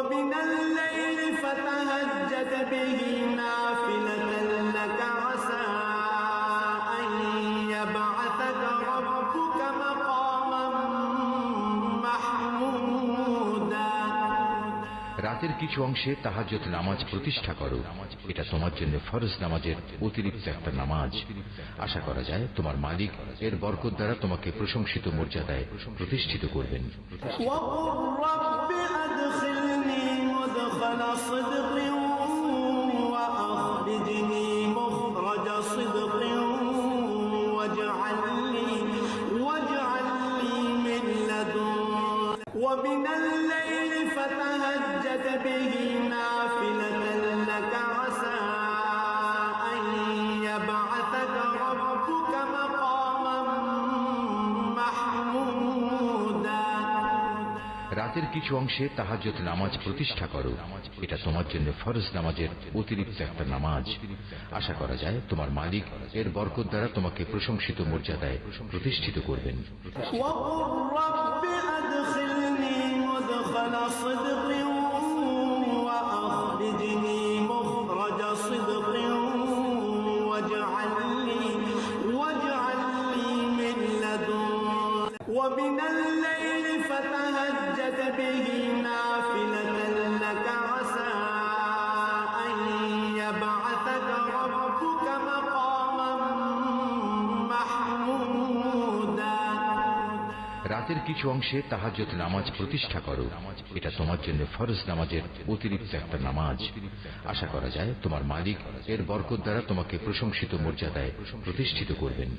ومن الليل فتهجد به نافلة لك عسى أن يبعثك ربك مقاما محمودا রাতের কিছু অংশে তাহাজ্জত নামাজ প্রতিষ্ঠা করো এটা তোমার জন্য ফরজ নামাজের অতিরিক্ত একটা নামাজ আশা করা যায় তোমার মালিক এর বরকত দ্বারা তোমাকে প্রশংসিত মর্যাদায় প্রতিষ্ঠিত করবেন وأخرجني مخرج صدق واجعل لي واجعل لي من لدنك. ومن الليل فتهجد به রাতের কিছু অংশে তাহাজ্জত নামাজ প্রতিষ্ঠা করো এটা তোমার জন্য ফরজ নামাজের অতিরিক্ত একটা নামাজ আশা করা যায় তোমার মালিক এর বরকত দ্বারা তোমাকে প্রশংসিত মর্যাদায় প্রতিষ্ঠিত করবেন وقل رب أدخلني مدخل صدق وأخرجني مخرج صدق واجعل لي واجعل لي من لدنك ومن الليل فتهجد রাতের কিছু অংশে তাহাজত নামাজ প্রতিষ্ঠা করো। এটা তোমার জন্য ফরজ নামাজের অতিরিক্ত একটা নামাজ। আশা করা যায় তোমার মালিক এর বরকত দ্বারা তোমাকে প্রশংসিত মর্যাদায় প্রতিষ্ঠিত করবেন।